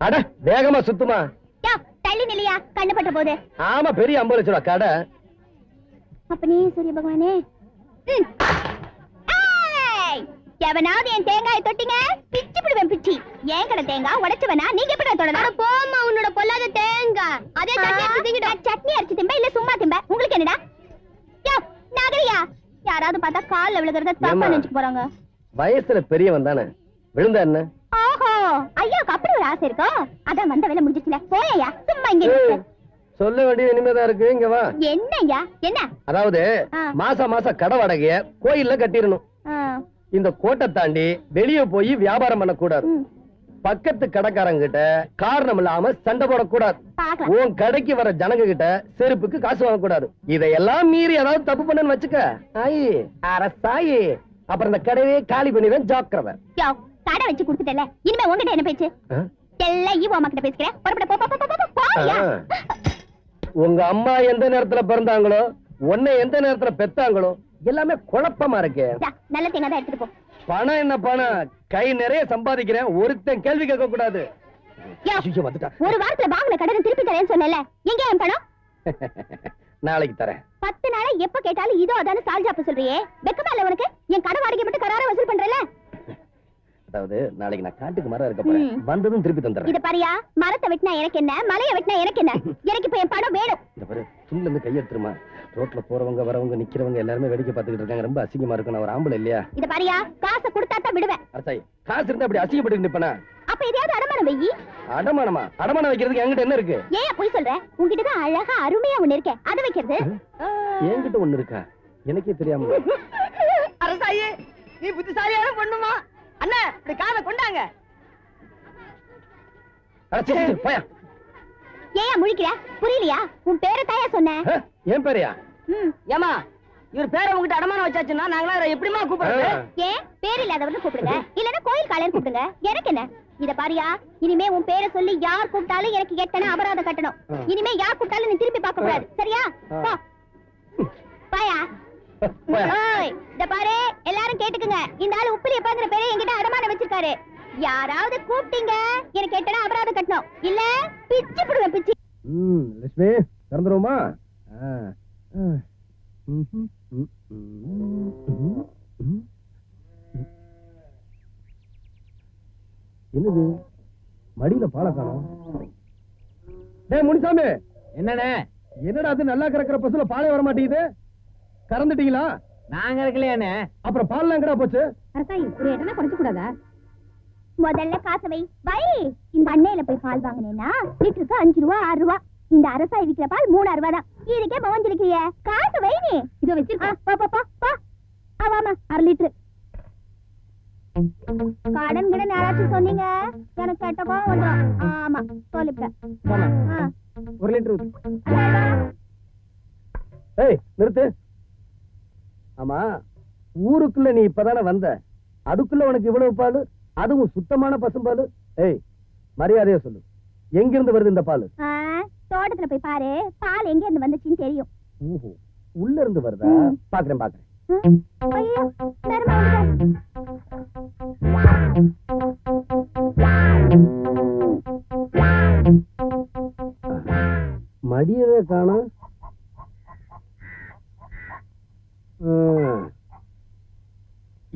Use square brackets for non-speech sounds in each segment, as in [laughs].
அட வேகமா சுத்துமா. யா தள்ளி நிலையா கண்ணு பட்ட போது. ஆமா பெரிய ஐம்பது லட்சம் ரூபா கடை அப்பனே சூரிய பகவானே? ம். ஏய்! எவனாவது என் தேங்காயை தொட்டிங்க? பிச்சு பிடுவேன் பிச்சி. ஏன் கடை தேங்காய் உடைச்சவனா? நீங்க எப்படி தொடலாம்? போமா உன்னோட பொல்லாத தேங்காய் அதே சட்னி அரைச்சு திங்கிட்ட சட்னி அரைச்சு திம்ப இல்ல சும்மா திம்ப? உங்களுக்கு என்னடா? யோ நாகரியா? யாராவது பார்த்தா கால்ல விழுகிறத தப்பா? நினைச்சுக்க போறாங்க. வயசுல பெரியவன் தானே. விழுந்தா என்ன? ஓஹோ ஒரு ஆசை இருக்கோ அதான் வந்த வேலை முடிஞ்சிச்சுல. போயா சும்மா இங்க. சொல்ல வேண்டியது இனிமேதான் இருக்கு. இங்க வா. என்னய்யா என்ன? அதாவது ஆ. மாசம் கடை வாடகைய கோயில்ல கட்டிடணும். இந்த கோட்டை தாண்டி வெளிய போய் வியாபாரம் பண்ணக்கூடாது. ம், பக்கத்து கடைக்காரங்க கிட்ட காரணம் இல்லாம சண்டை போடக்கூடாது. உன் கடைக்கு வர ஜனங்க கிட்ட செருப்புக்கு காசு வாங்கக்கூடாது. இதையெல்லாம் மீறி ஏதாவது தப்பு பண்ணன்னு வச்சுக்க. ஆயி அரசாயி. அப்புறம் இந்த கடையே காலி பண்ணிடுவேன் ஜாக்கிரதை. யோ கடை வச்சு கொடுத்துட்டல. இனிமே உங்ககிட்ட என்ன பேச்சு? எல்லாம் ஈவோ அம்மா கிட்ட பேசிக்கிறேன். புறப்பட போ. உங்க அம்மா எந்த நேரத்துல பிறந்தாங்களோ உன்னை எந்த நேரத்துல பெத்தாங்களோ எல்லாமே குழப்பமா இருக்கு. நல்ல தேங்காய் எடுத்துட்டு போ. பணம் என்ன பணம்? கை நிறைய சம்பாதிக்கிறேன். ஒருத்தன் கேள்வி கேட்க கூடாது. ஒரு வாரத்துல வாங்கின கடனை திருப்பி தரேன்னு சொன்னேன்ல. எங்க என் பணம்? [laughs] நாளைக்கு தரேன். பத்து நாளா எப்ப கேட்டாலும் இதோ அதான சால்ஜாப்பு சொல்றியே. வெக்கமா இல்ல உனக்கு? என் கடை வாடகை மட்டும் கரார வசூல் பண்றல அதாவது நாளைக்கு நான் காட்டுக்கு மரம் இருக்க போறேன். வந்ததும் திருப்பி தந்துடுறேன். இத பாரியா மரத்தை வெட்டினா எனக்கு என்ன? மலையை வெட்டினா எனக்கு என்ன? எனக்கு இப்ப என் பணம் வேணும். இந்த பாரு இருந்து கையெடுத்துருமா. ரோட்ல போறவங்க வரவங்க நிக்கிறவங்க எல்லாருமே வேடிக்கை பார்த்துக்கிட்டு இருக்காங்க. ரொம்ப அசிங்கமா இருக்கும். நான் ஒரு ஆம்பளை இல்லையா? இத பாரியா காசை கொடுத்தா தான் விடுவேன். அரசாய் காசு இருந்தா அப்படி அசிங்கப்பட்டு நிப்பனா? அப்ப எதையாவது அடமானம் வெயி அடமானமா? அடமானம் வைக்கிறதுக்கு என்கிட்ட என்ன இருக்கு? ஏன் போய் சொல்ற? உன்கிட்ட தான் அழகா அருமையா ஒண்ணு இருக்கே. அதை வைக்கிறது. என்கிட்ட ஒண்ணு இருக்கா? எனக்கே தெரியாம. அரசாயி நீ புத்திசாலியான பொண்ணுமா? அண்ணா இப்படி காதை கொண்டாங்க. போயா. ஏன் முழிக்கிற? புரியலையா? உன் பேரை தாயா சொன்னேன் ஆ, என் பேரையா? ம். ஏமா இவர் பேரை உங்ககிட்ட அடமானம் வச்சாச்சுன்னா நாங்களா எப்படிமா கூப்பிடுறது. ஏன் பேர் இல்லாதவர்னு கூப்பிடுங்க. இல்லன்னா கோயில் காலைன்னு கூப்பிடுங்க. எனக்கு என்ன? இத பாரியா இனிமே உன் பேரை சொல்லி யார் கூப்பிட்டாலும் எனக்கு எத்தனை அபராதம் கட்டணும். இனிமே யார் கூப்பிட்டாலும் நீ திருப்பி பார்க்க கூடாது. சரியா. போ. [laughs] பாயா. போயா. ஓய் இத பாரு. எல்லாரும் கேட்டுக்குங்க. இந்த ஆளு உப்பிலி எப்பாங்கிற பேரை என்கிட்ட வச்சிருக்காரு யாராவது கூப்பிட்டீங்க எனக்கு எத்தனை அபராதம் கட்டணும். இல்ல பிச்சு புடுவேன் பிச்சு. ம் லட்சுமி திறந்துருவோமா. என்னது? மடியில பாலை காணோம். டேய் முனிசாமி! என்னண்ணே? என்னடா அது நல்லா கறக்கிற பசுல பாலே வர மாட்டேங்குது? கறந்துட்டீங்களா? நாங்க இருக்கலையாண்ணே அப்புறம் பால்லாம் எங்கடா போச்சு? அரசாயி ஒரு இடம்னா குறைச்சு கூடாதா? முதல்ல காசை வை. வை. இந்த அண்ணையில போய் பால் வாங்கினேன்னா லிட்டருக்கு அஞ்சு ரூபா ஆறு ரூபா. இந்த அரசாய் விக்கிற பால் மூணாறு ரூபா தான். இதுக்கே பவஞ்சிருக்கிய காசு வை நீ. இதோ வச்சிருக்கா ஆமாமா அரை லிட்டரு. கடன் கிடன் யாராச்சும் சொன்னீங்க? எனக்கு கெட்ட கோவம் வந்துடும் ஆமா சொல்லிவிட்டேன். ஒரு லிட்டர். ஏய் நிறுத்து. ஆமா ஊருக்குள்ள நீ இப்பதானே வந்த. அதுக்குள்ள உனக்கு இவ்வளவு பால்? அதுவும் சுத்தமான பசும்பால். ஏய் மரியாதையா சொல்லு. எங்கிருந்து வருது இந்த பால்? தோட்டத்துல போய் பாரு. பால் எங்க இருந்து வந்துச்சுன்னு தெரியும். ஊஹோ. உள்ள இருந்து வருதா. பாக்குறேன் பாக்குறேன்.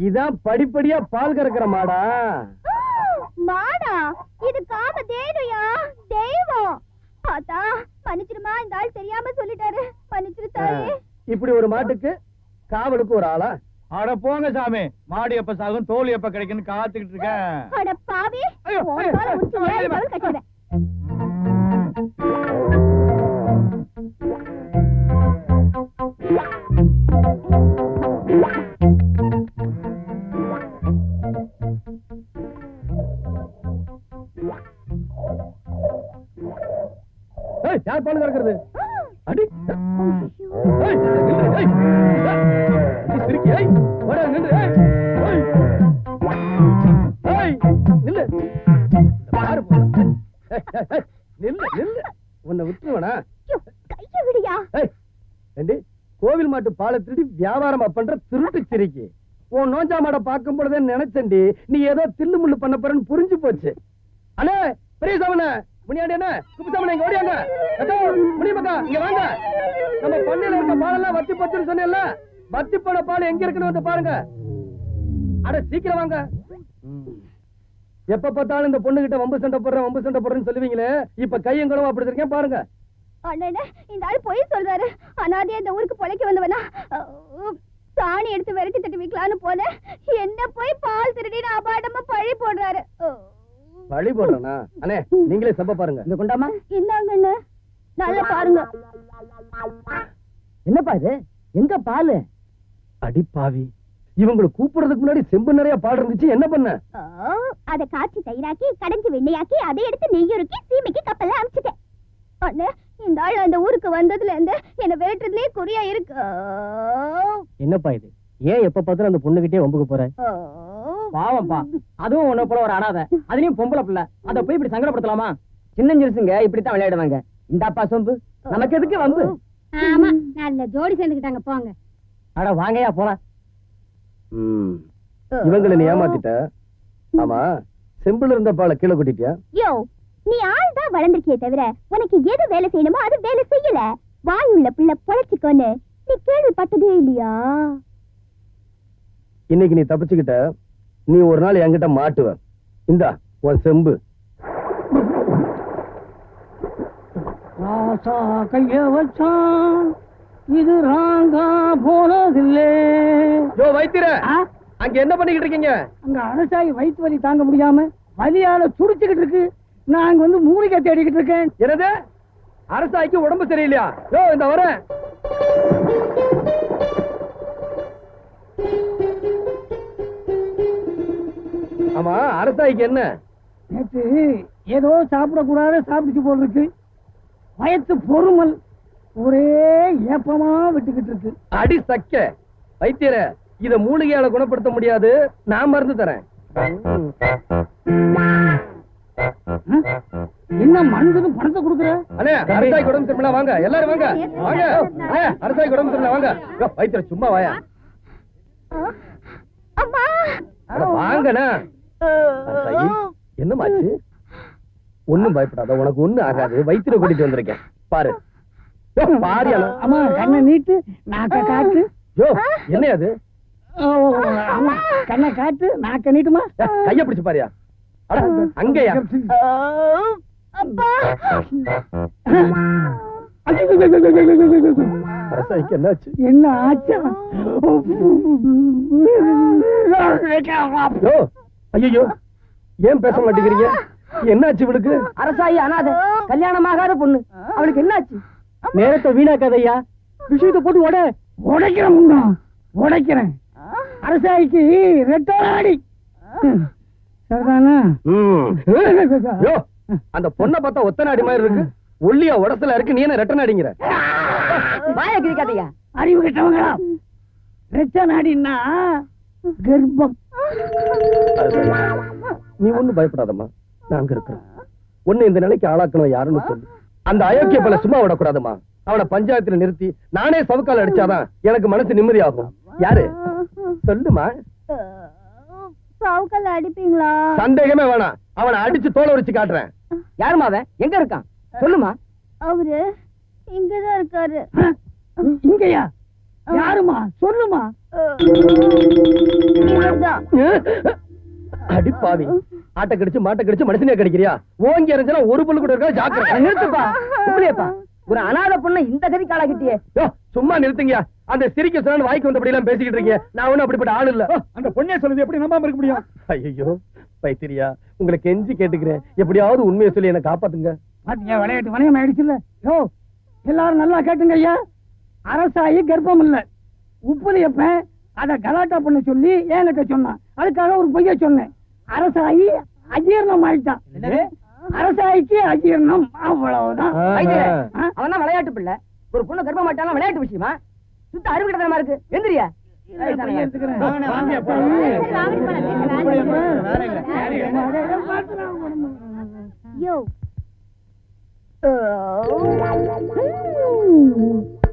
இதான் படிப்படியா பால் கறக்கிற மாடா. மாடா இது காம தேவையா? தெய்வம். பார்த்தா மன்னிச்சிருமா இந்த ஆள் தெரியாம சொல்லிட்டாரு. மன்னிச்சிரு தாயே இப்படி ஒரு மாட்டுக்கு காவலுக்கு ஒரு ஆளா? அட போங்க சாமி மாடு எப்ப சாகும் தோல் எப்ப கிடைக்குன்னு காத்துக்கிட்டு இருக்கேன். அட பாவி ஐயோ, உன் உன்னை விட்டுருவனா? கோவில் மாட்டு பாலை திருடி வியாபாரமா பண்ற திருட்டு சிரிக்கி. உன் நோஞ்சா மாடை பார்க்கும் பொழுதே நினைச்சேன்டி நீ ஏதோ தில்லு முள்ளு பண்ண போறன்னு புரிஞ்சு போச்சு. அண்ணே பெரிய முனியாண்டி என்ன இங்க ஓடியாங்க. அக்கா முனியமக்கா இங்க வாங்க. நம்ம பண்ணையில இருக்க பாலெல்லாம் வத்தி சொன்னேன்ல வத்தி போன பால் எங்க இருக்குன்னு வந்து பாருங்க. அட சீக்கிரம் வாங்க. எப்ப பார்த்தாலும் இந்த பொண்ணு கிட்ட வம்பு சண்டை போடுறேன் வம்பு சண்டை போடுறேன்னு சொல்லுவீங்களே இப்ப கையங்களும் அப்படி இருக்கேன் பாருங்க. அண்ணே இந்த ஆள் பொய் சொல்றாரு. அனாதையா இந்த ஊருக்கு பொழைக்க வந்தவனா? சாணி எடுத்து விரட்டி தட்டி வைக்கலான்னு போனேன் என்ன போய் பால் திருடின்னு அபாடமா பழி போடுறாரு. அஹ். வழி போடுறேனா? அண்ணே நீங்களே சம்ப பாருங்க. இந்த கொண்டாமா? இந்தாங்க அண்ணே. நல்லா பாருங்க. என்னப்பா இது? எங்க பாலு? அடி பாவி. இவங்களை கூப்பிடுறதுக்கு முன்னாடி செம்பு நிறைய பால் இருந்துச்சு என்ன பண்ண? அத காய்ச்சி தயிராக்கி கடைஞ்சு வெண்ணையாக்கி அதை எடுத்து நெய்யுருக்கி சீமைக்கு கப்பல்ல அனுப்பிச்சிட்டேன் அண்ணே இந்த ஆள் அந்த ஊருக்கு வந்ததுல இருந்து என்ன விரட்டுறதுலயே குறியா இருக்கு. என்னப்பா இது? ஏன் எப்ப பார்த்தாலும் அந்த பொண்ணுகிட்டே வம்புக்கு போற. பாவம்ப்பா அதுவும் உன்ன போல ஒரு அனாதை. அதுலயும் பொம்பளை பிள்ளை. அத போய் இப்படி சங்கடப்படுத்தலாமா? சின்ன சிறுசுங்க இப்படித்தான் விளையாடுவாங்க. இந்தாப்பா சொம்பு. நமக்கு எதுக்கு வம்பு? ஆமா நல்ல ஜோடி சேர்ந்துக்கிட்டாங்க போங்க. அட வாங்கயா போலாம். இவங்களை நீ ஏமாத்திட்ட? ஆமா. செம்புல இருந்த பாலை கீழே கொட்டிட்டியா? யோ நீ ஆள் தான் வளர்ந்திருக்கியே தவிர உனக்கு எது வேலை செய்யணுமோ அது வேலை செய்யல. வாய் உள்ள பிள்ளை பொழைச்சுக்கோன்னு நீ கேள்விப்பட்டதே இல்லையா? இன்னைக்கு நீ தப்பிச்சுக்கிட்ட. நீ ஒரு நாள் என்கிட்ட மாட்டுவ. இந்தா உன் செம்பு. ராசா கைய வச்சான் இது ராங்கா போனதில்லே. யோ வைத்திர அங்க என்ன பண்ணிக்கிட்டு இருக்கீங்க? அங்க அரசாயி வயிற்று வலி தாங்க முடியாம வலியால துடிச்சுக்கிட்டு இருக்கு. நான் அங்க வந்து மூலிகை தேடிக்கிட்டு இருக்கேன். என்னது? அரசாய்க்கு உடம்பு சரியில்லையா? யோ இந்த வரேன். ஆமா அரசாய்க்கு என்ன? நேற்று ஏதோ சாப்பிடக்கூடாத சாப்பிடுச்சு போல் இருக்கு வயத்து பொறுமல் ஒரே ஏப்பமா விட்டுக்கிட்டு இருக்கு. அடி சக்க. வைத்தியர இத மூலிகையால குணப்படுத்த முடியாது. நான் மருந்து தரேன். என்ன மருந்துன்னு பணத்தை கொடுக்குற? அண்ணே அரசாய் உடம்பு சரியில்லை வாங்க. எல்லாரும் வாங்க. வாங்க. அரசாய் உடம்பு சரியில்லை வாங்க. வைத்தியர சும்மா வாயா. வாங்கண்ணா. என்னமாச்சு? ஒண்ணும் பயப்படாத உனக்கு ஒண்ணும் ஆகாது. வைத்தியரை கூட்டிட்டு வந்திருக்கேன். பாரு. பாரியாளா அம்மா கண்ணை நீட்டு நாக்க காட்டு. யோ என்ன அது? ஆமா கண்ணை காட்டு நாக்க நீட்டுமா? கைய பிடிச்சு பாரியா. அங்கயா. என்ன ஆச்சா? ஐயோ ஏன் பேச மாட்டேங்கிறீங்க? என்னாச்சு இவளுக்கு? அரசாயி அனாதை கல்யாணமாகாத பொண்ணு. அவளுக்கு என்னாச்சு? நேரத்தை வீணாக்காதையா விஷயத்தை போட்டு உட. உடைக்கிறேன் முன்னம் உடைக்கிறேன். அரசாயிக்கு ரெட்டாடி சரிதானா? அந்த பொண்ணை பார்த்தா ஒத்த நாடி மாதிரி இருக்கு. ஒல்லியா உடத்துல இருக்கு. நீ என்ன ரெட்ட நாடிங்கிற வாய கிரிக்காதையா அறிவு கிட்டவங்களா? ரெட்ட நாடின்னா கர்ப்பம். நீ ஒண்ணும் பயப்படாதம்மா. நாங்க இருக்கிறோம் உன்னை இந்த நிலைக்கு ஆளாக்கணும் யாருன்னு சொல்லு. அந்த அயோக்கிய பல சும்மா விடக்கூடாதும்மா. அவனை பஞ்சாயத்துல நிறுத்தி நானே சவுக்கால் அடிச்சாதான் எனக்கு மனசு நிம்மதியாகும். யாரு? சொல்லுமா. சாவுக்கல்ல அடிப்பீங்களா? சந்தேகமே வேணாம். அவனை அடிச்சு தோலை உரிச்சு காட்டுறேன். யாருமா அவன்? எங்க இருக்கான்? சொல்லுமா. அவரு இங்கதான் இருக்காரு. இங்கயா? யாருமா சொல்லுமா. இவர்தான். அடி பாவி ஆட்டை கடிச்சு மாட்டை கடிச்சு மனுஷனே கடிக்கிறியா? ஓங்கி எறிஞ்சனா ஒரு புல்லு கூட இருக்கா ஜாக்கிரதை. நிறுத்துப்பா. புரியப்பா ஒரு அனாதை பொண்ணை இந்த கதி காலாக்கிட்டியே சும்மா நிறுத்துங்கயா அந்த சிரிக்க சொன்னு வாய்க்கு வந்தபடி எல்லாம் பேசிக்கிட்டு இருக்கீங்க. நான் ஒண்ணும் அப்படிப்பட்ட ஆள் இல்ல. அந்த பொண்ணே சொல்லுது எப்படி நம்பாம இருக்க முடியும்? ஐயோ பைத்திரியா உங்களை கெஞ்சி கேட்டுக்கிறேன். எப்படியாவது உண்மையை சொல்லி என்ன காப்பாத்துங்க. பாத்தீங்க விளையாட்டு வணிகம் ஆயிடுச்சுல்ல? யோ எல்லாரும் நல்லா கேட்டுங்க ஐயா. அரசாயி கர்ப்பம் இல்ல. உப்புலியப்பன் அத கலாட்டா பண்ண சொல்லி என்கிட்ட சொன்னான். அதுக்காக ஒரு பொய்ய சொன்னேன். அரசாயி அஜீர்ணம் ஆயிட்டான். அரசாயிக்கு அஜீர்ணம் அவ்வளவுதான். அவன் தான் விளையாட்டு பிள்ளை. ஒரு பொண்ணு கர்ப்பம் ஆயிட்டாலும் விளையாட்டு விஷயமா? சுத்த அறிவு கிட்டதமா இருக்கு. எந்திரியா. யோ.